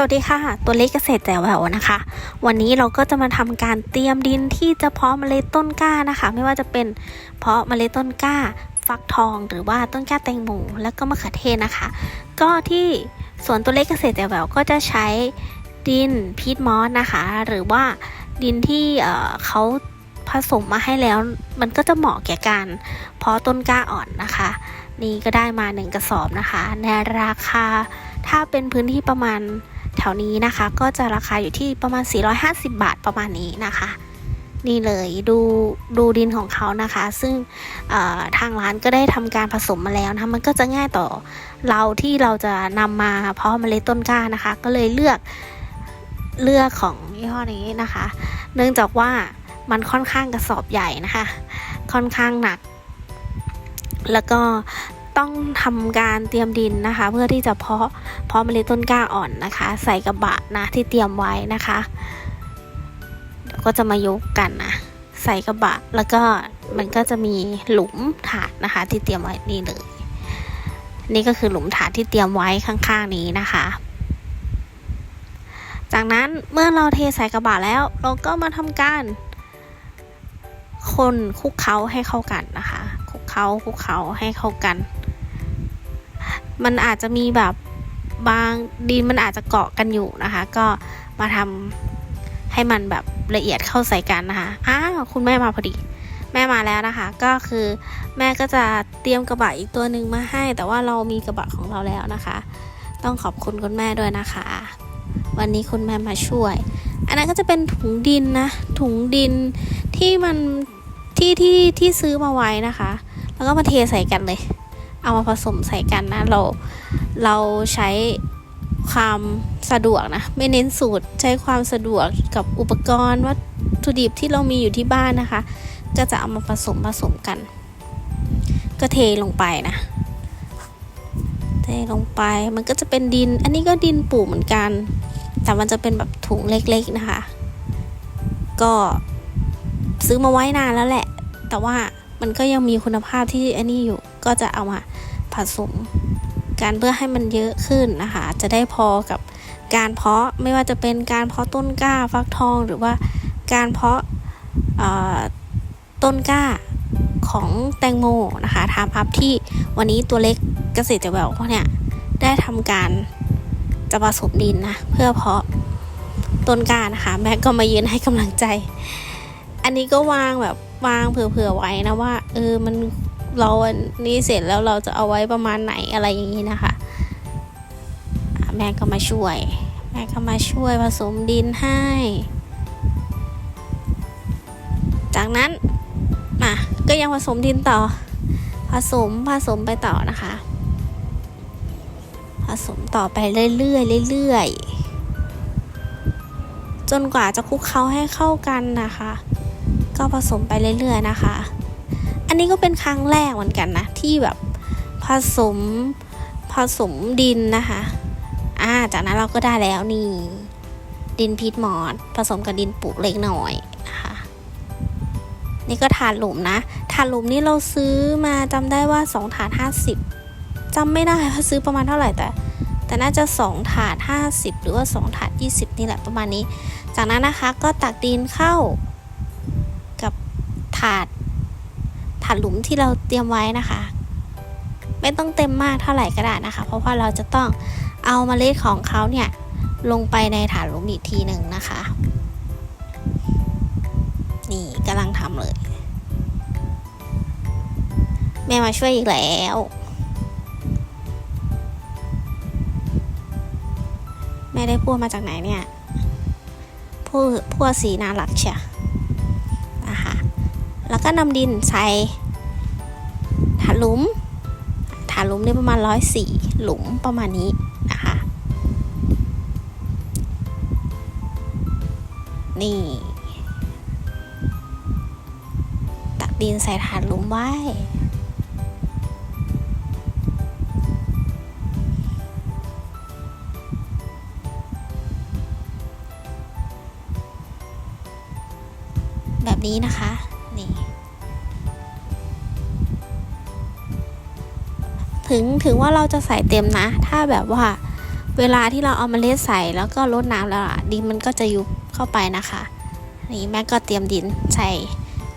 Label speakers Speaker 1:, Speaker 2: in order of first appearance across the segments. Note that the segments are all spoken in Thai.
Speaker 1: สวัสดีค่ะ ตัวเลขเกษตรแจ๋วแหววนะคะ วันนี้เราก็จะมาทำการเตรียมดินที่จะเพาะเมล็ดต้นกล้านะคะ ไม่ว่าจะเป็นเพาะเมล็ดต้นกล้า ฟักทอง หรือว่าต้นกล้าแตงโมแล้วก็มะเขือเทศนะคะ ก็ที่สวนตัวเลขเกษตรแจ๋วแหววก็จะใช้ดินพีทมอสนะคะ หรือว่าดินที่เเขาผสมมาให้แล้วมันก็จะเหมาะแก่การเพาะต้นกล้าอ่อนนะคะ นี่ก็ได้มาหนึ่งกระสอบนะคะ ในราคา ถ้าเป็นพื้นที่ประมาณแถวนี้นะคะ ก็จะราคาอยู่ที่ประมาณ 450 บาทประมาณนี้นะคะ นี่เลยดูดูดินของเขานะคะ ซึ่งทางร้านก็ได้ทำการผสมมาแล้วนะมันก็จะง่ายต่อเราที่เราจะนำมาเพาะเมล็ดต้นกล้านะคะ ก็เลยเลือกเลือกของยี่ห้อนี้นะคะ เนื่องจากว่ามันค่อนข้างกระสอบใหญ่นะคะ ค่อนข้างหนัก แล้วก็ ต้องทำการเตรียมดินนะคะ เพื่อที่จะเพาะเพาะเมล็ดต้นกล้าอ่อนนะคะ ใส่กระบะนะที่เตรียมไว้นะคะเดี๋ยวก็จะมายกกันนะใส่กระบะแล้วก็มันก็จะมีหลุมถาดนะคะ ที่เตรียมไว้นี่เลยนี่ก็คือหลุมถาดที่เตรียมไว้ข้างๆนี้นะคะ จากนั้นเมื่อเราเทใส่กระบะแล้ว เราก็มาทำการคนคลุกเคล้าให้เข้ากันนะคะคลุกเคล้าคลุกเคล้าให้เข้ากัน มันอาจจะมีแบบบางดินมันอาจจะเกาะกันอยู่นะคะ ก็มาทำให้มันแบบละเอียดเข้าใส่กันนะคะอ้าวคุณแม่มาพอดี แม่มาแล้วนะคะ ก็คือแม่ก็จะเตรียมกระบะอีกตัวหนึ่งมาให้ แต่ว่าเรามีกระบะของเราแล้วนะคะ ต้องขอบคุณคุณแม่ด้วยนะคะ วันนี้คุณแม่มาช่วย อันนั้นก็จะเป็นถุงดินนะ ถุงดินที่มันที่ที่ที่ซื้อมาไว้นะคะ แล้วก็มาเทใส่กันเลย เอามาผสมใส่กันนะเราเราใช้ความสะดวกนะ ไม่เน้นสูตรใช้ความสะดวกกับอุปกรณ์วัตถุดิบที่เรามีอยู่ที่บ้านนะคะ ก็จะเอามาผสมผสมกัน ก็เทลงไปนะ เทลงไปมันก็จะเป็นดิน อันนี้ก็ดินปลูกเหมือนกัน แต่มันจะเป็นแบบถุงเล็กๆนะคะ ก็ซื้อมาไว้นานแล้วแหละ แต่ว่ามันก็ยังมีคุณภาพที่อันนี้อยู่ก็จะเอามา ผสมกันเพื่อให้มันเยอะขึ้นนะคะ จะได้พอกับการเพาะไม่ว่าจะเป็นการเพาะต้นกล้าฟักทองหรือว่าการเพาะต้นกล้าของแตงโมนะคะทำอัพที่วันนี้ตัวเล็กเกษตรจะแบบว่าเนี่ยได้ทำการจะผสมดินนะเพื่อเพาะต้นกล้านะคะ แม่ก็มายืนให้กำลังใจ อันนี้ก็วางแบบวางเผื่อๆไว้นะว่าเออมัน เราอันนี้เสร็จแล้วเราจะเอาไว้ประมาณไหนอะไรอย่างนี้นะคะ แม่ก็มาช่วย แม่ก็มาช่วยผสมดินให้ จากนั้นอะก็ยังผสมดินต่อ ผสมผสมไปต่อนะคะ ผสมต่อไปเรื่อยๆเรื่อยๆจนกว่าจะคลุกเคล้าให้เข้ากันนะคะ ก็ผสมไปเรื่อยๆนะคะ อันนี้ก็เป็นครั้งแรกเหมือนกันนะ ที่แบบผสมผสมดินนะคะอ่าจากนั้นเราก็ได้แล้วนี่ ดินพีทมอสผสมกับดินปลูกเล็กหน่อยนะคะนี่ก็ถาดหลุมนะถาดหลุมนี่เราซื้อมาจำได้ว่า2ถาด50จำไม่ได้ว่าซื้อประมาณเท่าไหร่แต่แต่น่าจะ 2 ถาด 50 หรือว่า 2 ถาด 20 นี่แหละประมาณนี้ จากนั้นนะคะก็ตักดินเข้ากับถาด ถาดหลุมที่เราเตรียมไว้นะคะ ไม่ต้องเต็มมากเท่าไหร่ก็ได้นะคะ เพราะว่าเราจะต้องเอาเมล็ดของเขาเนี่ยลงไปในถาดหลุมอีกทีหนึ่งนะคะ นี่กำลังทำเลย แม่มาช่วยอีกแล้วแม่ได้พูดมาจากไหนเนี่ยพูดพูดสีน่ารักเชียนะคะ แล้วก็นำดินใส่ถาหลุมถาหลุมนี่ประมาณร้อยสี่หลุมประมาณนี้นะคะนี่ตักดินใส่ถาหลุมไว้แบบนี้นะคะ ถึงถึงว่าเราจะใส่เต็มนะ ถ้าแบบว่าเวลาที่เราเอามาเล็ดใส่แล้วก็รดน้ำแล้วดินมันก็จะยุบเข้าไปนะคะนี่แม่ก็เตรียมดินใส่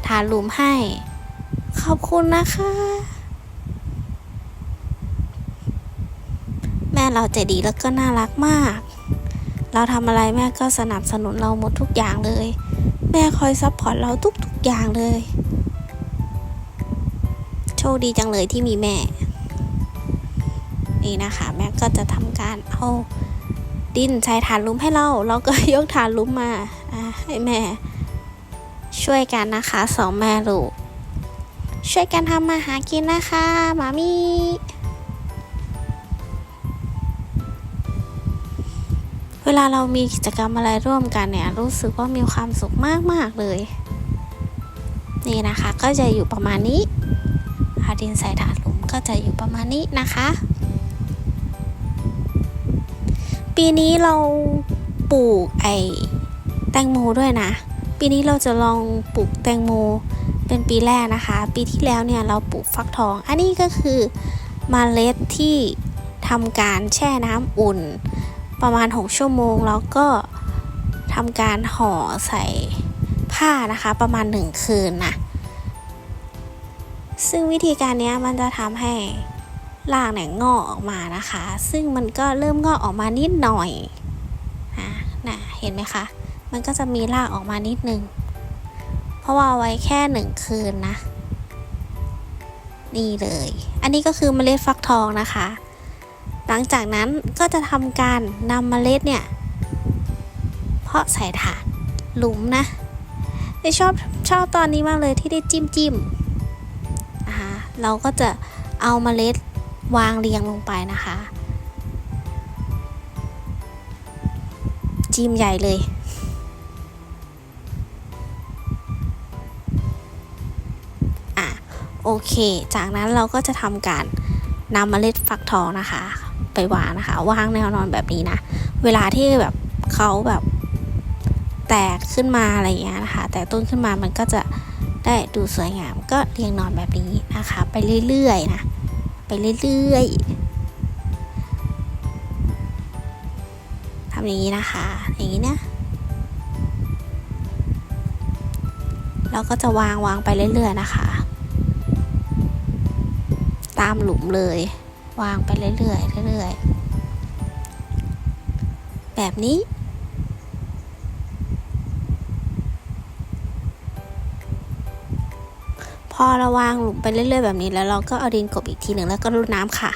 Speaker 1: ฐาลุมให้ ขอบคุณนะคะ แม่เราใจดีแล้วก็น่ารักมาก เราทำอะไรแม่ก็สนับสนุนเราหมดทุกอย่างเลย แม่คอยซัพพอร์ตเราทุกๆอย่างเลย โชคดีจังเลยที่มีแม่ นี่นะคะ แม่ก็จะทำการเอาดินใส่ฐานลุมให้เรา เราก็ยกฐานลุมมาให้แม่ ช่วยกันนะคะสองแม่ลูกช่วยกันทำมาหากินนะคะมามีเวลาเรามีกิจกรรมอะไรร่วมกันเนี่ย รู้สึกว่ามีความสุขมาก ๆ เลย นี่นะคะก็จะอยู่ประมาณนี้อาดินใส่ถาดหลุมก็จะอยู่ประมาณนี้นะคะ ปีนี้เราปลูกไอแตงโมด้วยนะ ปีนี้เราจะลองปลูกแตงโมเป็นปีแรกนะคะ ปีที่แล้วเนี่ยเราปลูกฟักทอง อันนี้ก็คือมเมล็ดที่ทำการแช่น้ำอุ่น ประมาณ 6 ชั่วโมง แล้วก็ทำการห่อใส่ผ้านะคะ ประมาณ 1 คืนนะซึ่งวิธีการนี้มันจะทำให้ รากเนี่ยงอกออกมานะคะ ซึ่งมันก็เริ่มงอกออกมานิดหน่อยนะนะเห็นไหมคะ มันก็จะมีรากออกมานิดนึง เพราะว่าไว้แค่หนึ่งคืนนะนี่เลย อันนี้ก็คือเมล็ดฟักทองนะคะ หลังจากนั้นก็จะทำการนำเมล็ดเนี่ย เพาะใส่ถาดหลุมนะได้ชอบชอบตอนนี้มากเลยที่ได้จิ้มจิ้มนะคะเราก็จะเอาเมล็ด วางเรียงลงไปนะคะ จิ้มใหญ่เลยอะโอเค จากนั้นเราก็จะทำการนำเมล็ดฟักทองนะคะ ไปวางนะคะวางแนวนอนแบบนี้นะ เวลาที่แบบเขาแบบแตกขึ้นมาอะไรอย่างเงี้ยนะคะ แตกต้นขึ้นมามันก็จะได้ดูสวยงามก็เรียงนอนแบบนี้นะคะ ไปเรื่อยๆนะ ไปเรื่อยๆทำอย่างนี้นะคะ อย่างนี้นะเราก็จะวางวางไปเรื่อยๆนะคะ ตามหลุมเลย วางไปเรื่อยๆเรื่อยๆแบบนี้ อเราวางหลุมไปเรื่อยๆแบบนี้แล้วเราก็เอาดินกบอีกทีหนึ่งแล้วก็รดน้ำค่ะ